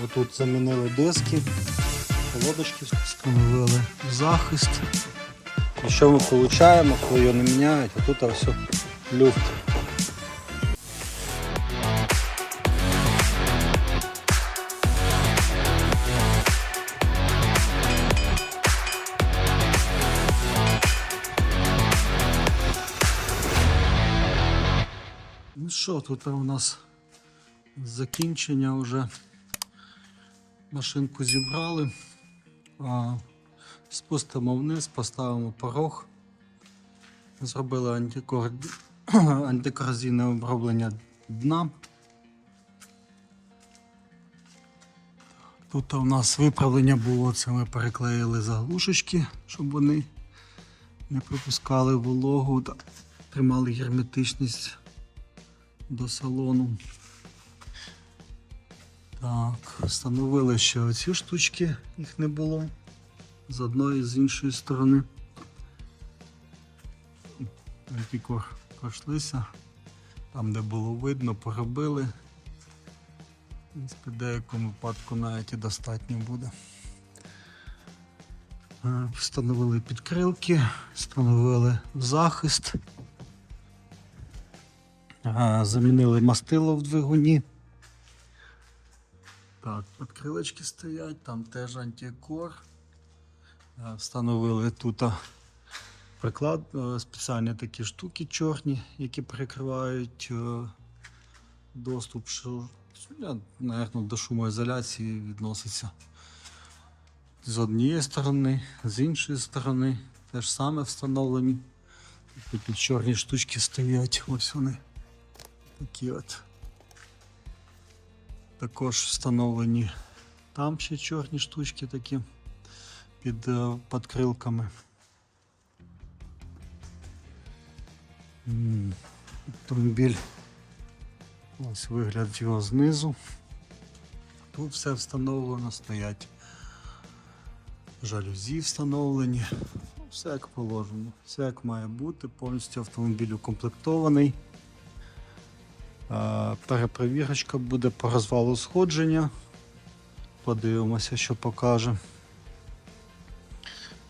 Бо тут замінили диски, колодочки встановили захист. І що ми отримуємо, коли його не міняють, а тут все люфт. Ну що, тут у нас закінчення вже. Машинку зібрали. Спустимо вниз, поставимо порог. Зробили антикор... антикорозійне оброблення дна. Тут у нас виправлення було, це ми переклеїли заглушечки, щоб вони не пропускали вологу та тримали герметичність до салону. Так, встановили ще оці штучки, їх не було з одної і з іншої сторони. Антикор пройшлися. Там, де було видно, поробили. В принципі, в деякому випадку навіть і достатньо буде. Е, Встановили підкрилки, встановили захист. Е, Замінили мастило в двигуні. Так, підкрилочки стоять, там теж антикор. Е, Встановили тут приклад, е, спеціальні такі штуки чорні, які перекривають е, доступ, що, я, до шумоізоляції відноситься. З однієї сторони, з іншої сторони, те ж саме встановлені. Такі чорні штучки стоять, ось вони. Такі от. Також встановлені там ще чорні штучки такі під е, подкрилками. Автомобіль. Ось вигляд його знизу. Тут все встановлено, стоять жалюзі встановлені. Ну, Все як положено, все як має бути, повністю автомобіль укомплектований. Перепровірочка буде по розвалу сходження. Подивимося, що покаже.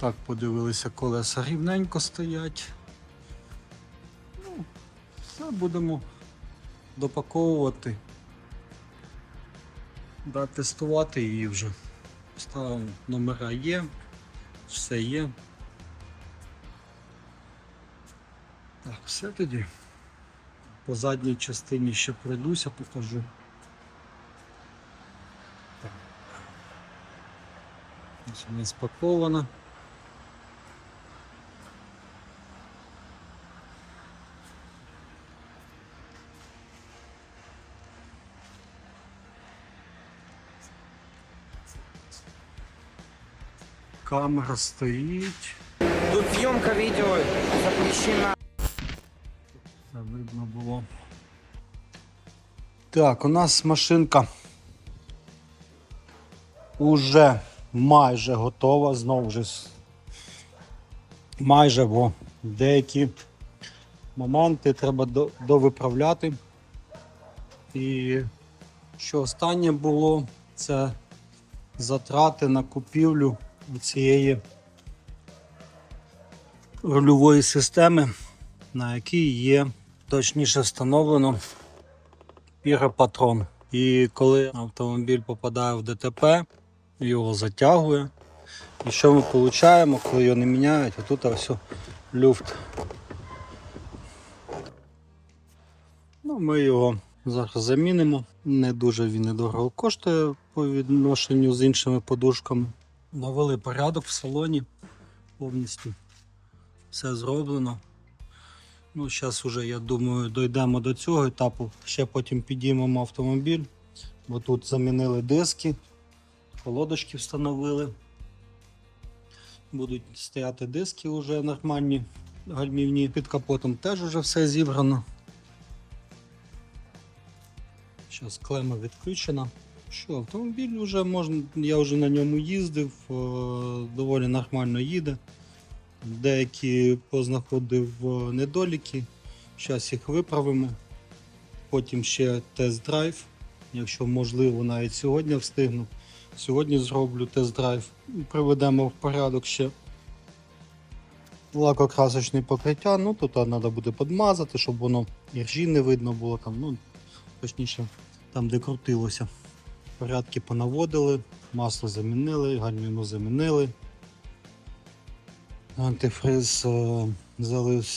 Так, подивилися, колеса рівненько стоять. Ну, все будемо допаковувати. Да, тестувати її вже. Ставимо номера є, все є. Так, все тоді. По задній частині ще пройдуся, покажу. Так. Ось вона спакована. Камера стоїть. Тут съемка видео запрещена. Видно було. Так, у нас машинка уже майже готова, знову ж майже, бо деякі моменти треба довиправляти. І що останнє було, це затрати на купівлю цієї рульової системи на якій є точніше встановлено піропатрон. І коли автомобіль попадає в ДТП, його затягує. І що ми отримуємо, коли його не міняють, а тут ось люфт. Ну, ми його зараз замінимо. Не дуже він і дорого коштує по відношенню з іншими подушками. Навели порядок в салоні повністю. Все зроблено. Ну, зараз вже, я думаю, дійдемо до цього етапу. Ще потім підіймемо автомобіль, бо тут замінили диски, колодочки встановили. Будуть стояти диски вже нормальні, гальмівні. Під капотом теж вже все зібрано. Зараз клема відключена. Що, автомобіль вже можна, я вже на ньому їздив, е, доволі нормально їде. Деякі познаходив е, недоліки. Зараз їх виправимо. Потім ще тест-драйв якщо можливо, навіть сьогодні встигну. Сьогодні зроблю тест-драйв. Приведемо в порядок ще лакокрасочне покриття. Ну тут треба буде підмазати, щоб воно іржі не видно було там, ну точніше, там, де крутилося. Порядки понаводили, масло замінили, гальмівну замінили. Антифриз е,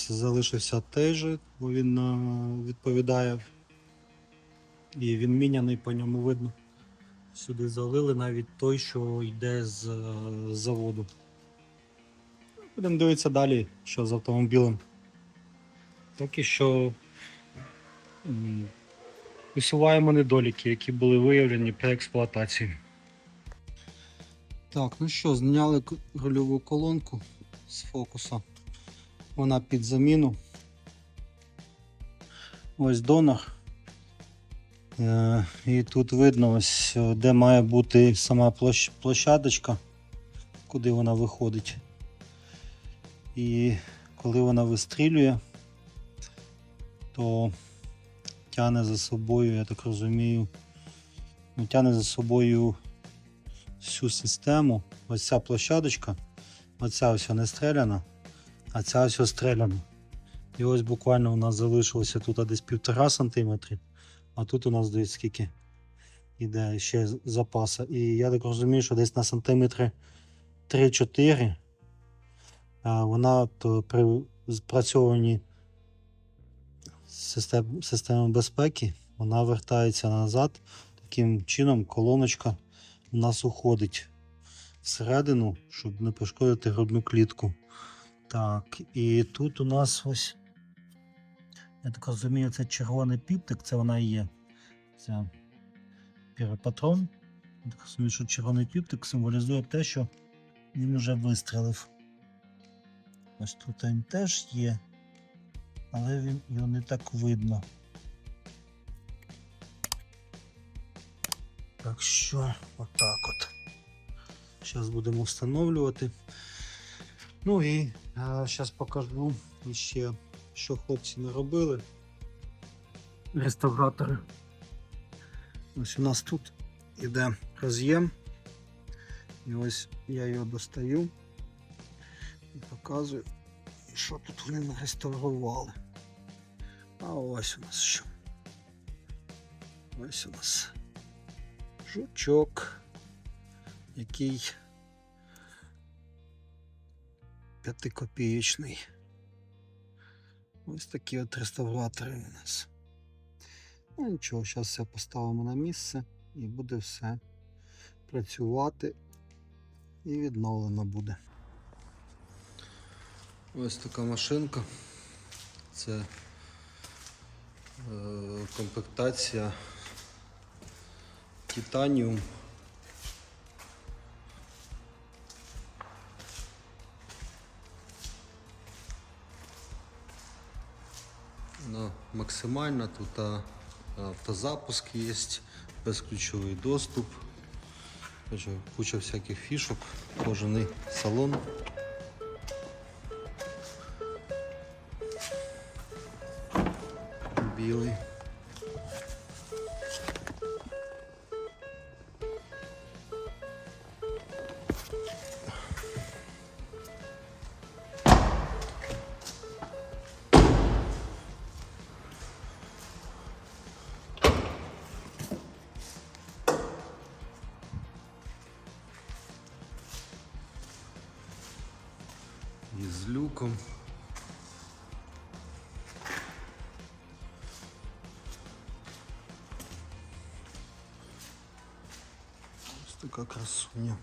залишився той же, бо він е, відповідає. І він міняний, по ньому видно. Сюди залили навіть той, що йде з е, заводу. Будемо дивитися далі, що з автомобілем. Поки що м, усуваємо недоліки, які були виявлені при експлуатації. Так, ну що, зняли рульову колонку з фокуса. Вона під заміну. Ось донор. Е, і тут видно, ось, е, де має бути сама площ, площадочка, куди вона виходить. І коли вона вистрілює, то тягне за собою, я так розумію, ну, тягне за собою всю систему. Ось ця площадочка, оця ось не стреляна, а ця ось стреляна. І ось буквально у нас залишилося тут десь півтора сантиметри, а тут у нас десь скільки іде ще запаса. І я так розумію, що десь на сантиметри 3-4 вона то при спрацьованні систем, системи безпеки вона вертається назад. Таким чином колоночка у нас уходить всередину, щоб не пошкодити грудну клітку. Так, і тут у нас ось, я так розумію, це червоний піптик, це вона і є. Це піропатрон. Я так розумію, що червоний піптик символізує те, що він вже вистрелив. Ось тут він теж є, але він його не так видно. Так що, отак от. Зараз будемо встановлювати. Ну і зараз покажу ще, що хлопці не робили. Реставратори. Ось у нас тут іде роз'єм. І ось я його достаю і показую, що тут вони реставрували. А ось у нас що. Ось у нас жучок, який п'ятикопієчний. Ось такі от реставратори у нас. Ну нічого, зараз все поставимо на місце і буде все працювати і відновлено буде. Ось така машинка. Це е, комплектація Титаніум. Вона максимальна, тут автозапуск є, безключовий доступ. Куча всяких фішок, кожаний салон. Білий. Люком. Ось така красуня.